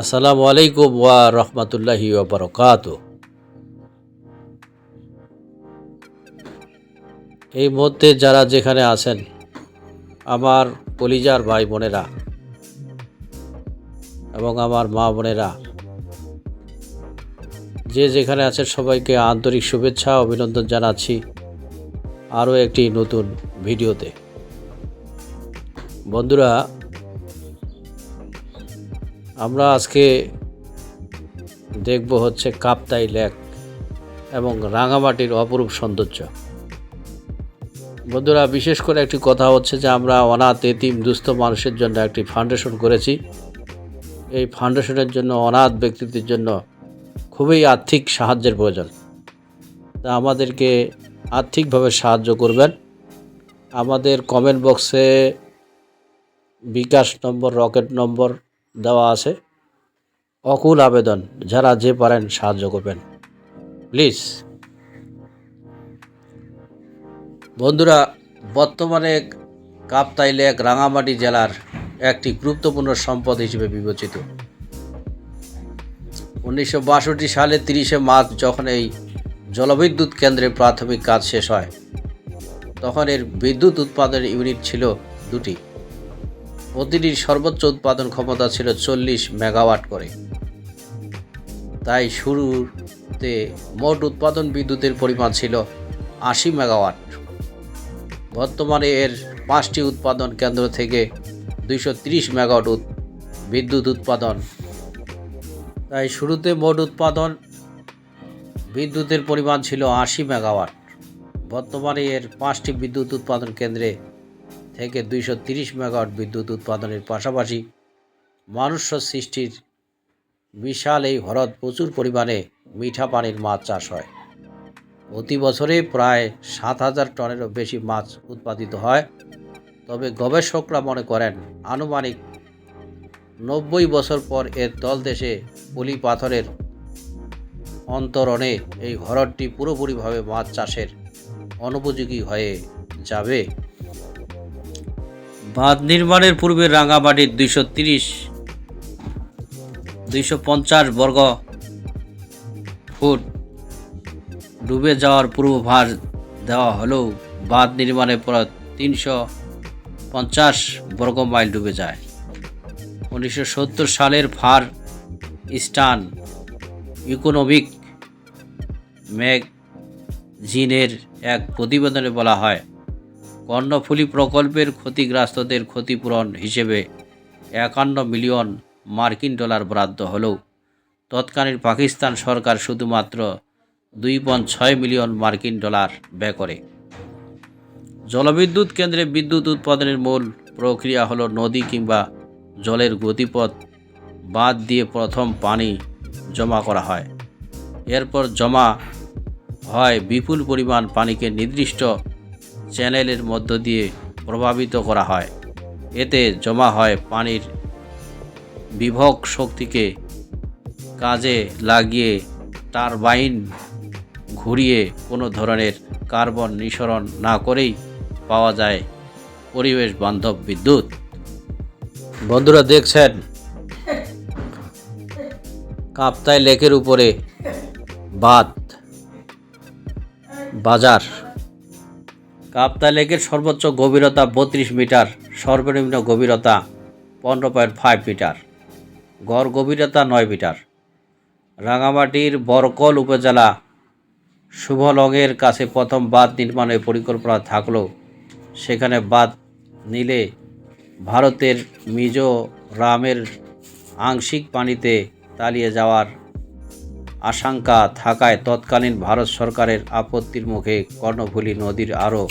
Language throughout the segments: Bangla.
আসসালামু আলাইকুম ওয়া রহমতুল্লাহি বারকাত। এই মুহূর্তে যারা যেখানে আছেন, আমার কলিজার ভাই বোনেরা এবং আমার মা বোনেরা, যে যেখানে আছেন সবাইকে আন্তরিক শুভেচ্ছা, অভিনন্দন জানাচ্ছি আরও একটি নতুন ভিডিওতে। বন্ধুরা আমরা আজকে দেখব হচ্ছে কাপ্তাই লেক এবং রাঙামাটির অপরূপ সৌন্দর্য। বন্ধুরা, বিশেষ করে একটি কথা হচ্ছে যে আমরা অনাথ, এতিম, দুস্থ মানুষের জন্য একটি ফাউন্ডেশন করেছি। এই ফাউন্ডেশনের জন্য অনাথ ব্যক্তিদের জন্য খুবই আর্থিক সাহায্যের প্রয়োজন। তা আমাদেরকে আর্থিকভাবে সাহায্য করবেন। আমাদের কমেন্ট বক্সে বিকাশ নম্বর, রকেট নম্বর দেওয়া আছে। অকুল আবেদন, যারা যে পারেন সাহায্য করবেন। প্লিজ। বন্ধুরা, বর্তমানে কাপ্তাই লেক রাঙামাটি জেলার একটি গুরুত্বপূর্ণ সম্পদ হিসেবে বিবেচিত। উনিশশো বাষট্টি সালে তিরিশে মার্চ যখন এই জলবিদ্যুৎ কেন্দ্রের প্রাথমিক কাজ শেষ হয়, তখন এর বিদ্যুৎ উৎপাদনের ইউনিট ছিল দুটি। প্রতিটির সর্বোচ্চ উৎপাদন ক্ষমতা ছিল চল্লিশ মেগাওয়াট করে। তাই শুরুতে মোট উৎপাদন বিদ্যুতের পরিমাণ ছিল আশি মেগাওয়াট। বর্তমানে এর পাঁচটি উৎপাদন কেন্দ্র থেকে দুইশো তিরিশ মেগাওয়াট বিদ্যুৎ উৎপাদন। তাই শুরুতে মোট উৎপাদন বিদ্যুতের পরিমাণ ছিল আশি মেগাওয়াট। বর্তমানে এর পাঁচটি বিদ্যুৎ উৎপাদন কেন্দ্রে থেকে দুইশো তিরিশ মেগাওয়াট বিদ্যুৎ উৎপাদনের পাশাপাশি মানুষ সৃষ্টির বিশাল এই হ্রদ প্রচুর পরিমাণে মিঠা পানির মাছ চাষ হয়। প্রতি বছরে প্রায় সাত হাজার টনেরও বেশি মাছ উৎপাদিত হয়। তবে গবেষকরা মনে করেন, আনুমানিক নব্বই বছর পর এর তলদেশে পলি পাথরের অন্তরণে এই হ্রদটি পুরোপুরিভাবে মাছ চাষের অনুপযোগী হয়ে যাবে। বাঁধ নির্মাণের পূর্বে রাঙামাটির দুইশো তিরিশ, দুইশো পঞ্চাশ বর্গ ফুট ডুবে যাওয়ার পূর্বাভাস দেওয়া হলেও বাঁধ নির্মাণের পর তিনশো পঞ্চাশ বর্গ মাইল ডুবে যায়। উনিশশো সত্তর সালের ফার ইস্টার্ন ইকোনমিক ম্যাগজিনের এক প্রতিবেদনে বলা হয় কর্ণফুলী প্রকল্পের ক্ষতিগ্রস্তদের ক্ষতিপূরণ হিসেবে একান্ন মিলিয়ন মার্কিন ডলার বরাদ্দ হলেও তৎকালীন পাকিস্তান সরকার শুধুমাত্র দুই পয়েন্ট ছয় মিলিয়ন মার্কিন ডলার ব্যয় করে। জলবিদ্যুৎ কেন্দ্রে বিদ্যুৎ উৎপাদনের মূল প্রক্রিয়া হলো নদী কিংবা জলের গতিপথ বাদ দিয়ে প্রথম পানি জমা করা হয়। এরপর জমা হয় বিপুল পরিমাণ পানিকে নির্দিষ্ট চ্যানেলের মধ্য দিয়ে প্রভাবিত করা হয়। এতে জমা হয় পানির বিভক শক্তিকে কাজে লাগিয়ে টারবাইন ঘুরিয়ে কোনো ধরনের কার্বন নিঃসরণ না করেই পাওয়া যায় পরিবেশ বান্ধব বিদ্যুৎ। বন্ধুরা দেখছেন? কাপ্তাই লেকের উপরে বাঁধ, বাজার। কাপ্তাই লেকের সর্বোচ্চ গভীরতা বত্রিশ মিটার, সর্বনিম্ন গভীরতা পনেরো পয়েন্ট ফাইভ মিটার, গড় গভীরতা নয় মিটার। রাঙামাটির বরকল উপজেলা শুভলংয়ের কাছে প্রথম বাঁধ নির্মাণের পরিকল্পনা থাকলেও সেখানে বাঁধ নিলে ভারতের মিজোরামের আংশিক পানিতে তালিয়ে যাওয়ার আশঙ্কা থাকায় তৎকালীন ভারত সরকারের আপত্তির মুখে কর্ণফুলী নদীর আরও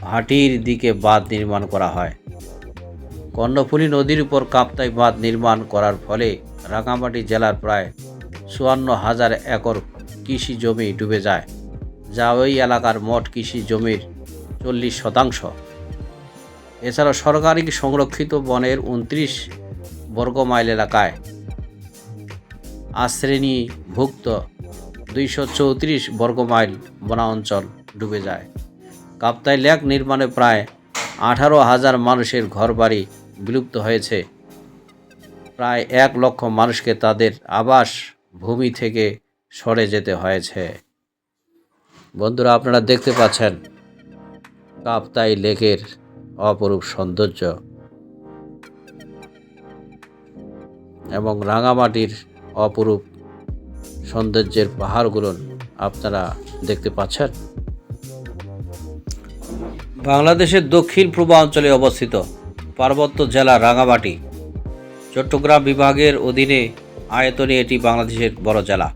ভাটির দিকে বাঁধ নির্মাণ করা হয়। কর্ণফুলী নদীর উপর কাপ্তাই বাঁধ নির্মাণ করার ফলে রাঙামাটি জেলার প্রায় চুয়ান্ন হাজার একর কৃষি জমি ডুবে যায়, যা ওই এলাকার মোট কৃষি জমির চল্লিশ শতাংশ। এছাড়া সরকারি সংরক্ষিত বনের উনত্রিশ বর্গ মাইল এলাকায় আশ্রেণীভুক্ত দুইশো চৌত্রিশ বর্গ মাইল বনাঞ্চল ডুবে যায়। কাপ্তাই লেক নির্মাণে প্রায় আঠারো হাজার মানুষের ঘরবাড়ি বিলুপ্ত হয়েছে। প্রায় এক লক্ষ মানুষকে তাদের আবাস ভূমি থেকে সরে যেতে হয়েছে। বন্ধুরা, আপনারা দেখতে পাচ্ছেন কাপ্তাই লেকের অপরূপ সৌন্দর্য এবং রাঙামাটির অপরূপ সৌন্দর্যের পাহাড়গুলো আপনারা দেখতে পাচ্ছেন। বাংলাদেশের দক্ষিণ পূর্বাঞ্চলে অবস্থিত পার্বত্য জেলা রাঙামাটি, চট্টগ্রাম বিভাগের অধীনে আয়তনে এটি বাংলাদেশের বড় জেলা।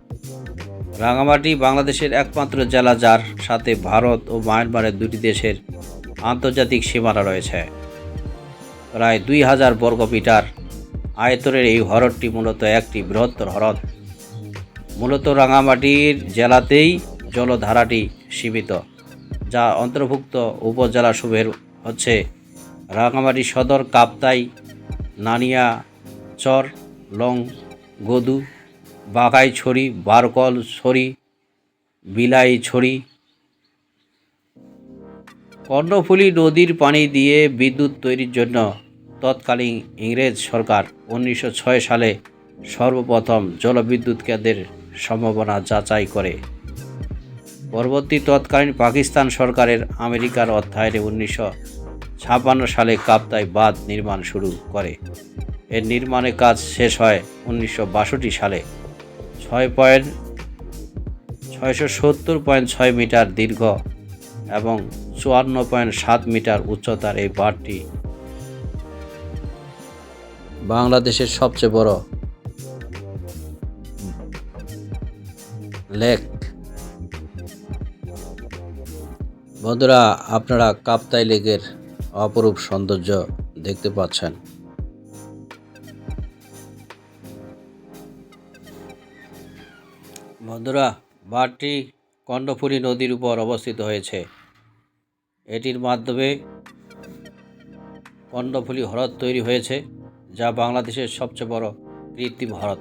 রাঙামাটি বাংলাদেশের একমাত্র জেলা যার সাথে ভারত ও মায়ানমারের দুটি দেশের আন্তর্জাতিক সীমানা রয়েছে। প্রায় দুই হাজার বর্গমিটার আয়তনের এই হ্রদটি মূলত একটি বৃহত্তর হ্রদ। মূলত রাঙামাটির জেলাতেই জলধারাটি সীমিত, যা অন্তর্ভুক্ত উপজেলাসমূহের হচ্ছে রাঙামাটি সদর, কাপ্তাই, নানিয়া, চর, লং, গদু বাগাইছড়ি বারকল ছড়ি, বিলাইছড়ি। কর্ণফুলী নদীর পানি দিয়ে বিদ্যুৎ তৈরির জন্য তৎকালীন ইংরেজ সরকার উনিশশো ছয় সালে সর্বপ্রথম জলবিদ্যুৎ কেন্দ্রের সম্ভাবনা যাচাই করে। পরবর্তী তৎকালীন পাকিস্তান সরকারের আমেরিকার অধ্যায়নে উনিশশো ছাপান্ন সালে কাপ্তাই বাঁধ নির্মাণ শুরু করে। এর নির্মাণের কাজ শেষ হয় উনিশশো বাষট্টি সালে। ছয় পয়েন্ট ছয়শো সত্তর পয়েন্ট ছয় মিটার দীর্ঘ এবং চুয়ান্ন পয়েন্ট সাত মিটার উচ্চতার এই বাঁধটি বাংলাদেশের সবচেয়ে বড় লেক। বন্ধুরা, আপনারা কাপ্তাই লেকের অপরূপ সৌন্দর্য দেখতে পাচ্ছেন। বন্ধুরা, বাঁধটি কর্ণফুলী নদীর উপর অবস্থিত হয়েছে। এটির মাধ্যমে কর্ণফুলী হ্রদ তৈরি হয়েছে। যা বাংলাদেশের সবচেয়ে বড় কৃত্রিম হ্রদ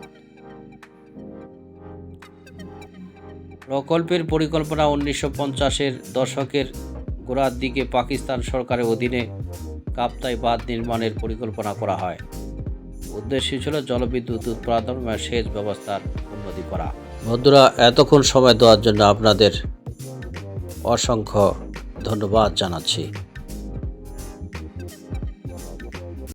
প্রকল্পের পরিকল্পনা উনিশশো পঞ্চাশের দশকের গোড়ার দিকে পাকিস্তান সরকারের অধীনে কাপ্তাই বাঁধ নির্মাণের পরিকল্পনা করা হয়। উদ্দেশ্য ছিল জলবিদ্যুৎ উৎপাদন এবং সেচ ব্যবস্থার উন্নতি করা। বন্ধুরা, এতক্ষণ সময় দেওয়ার জন্য আপনাদের অসংখ্য ধন্যবাদ জানাচ্ছি।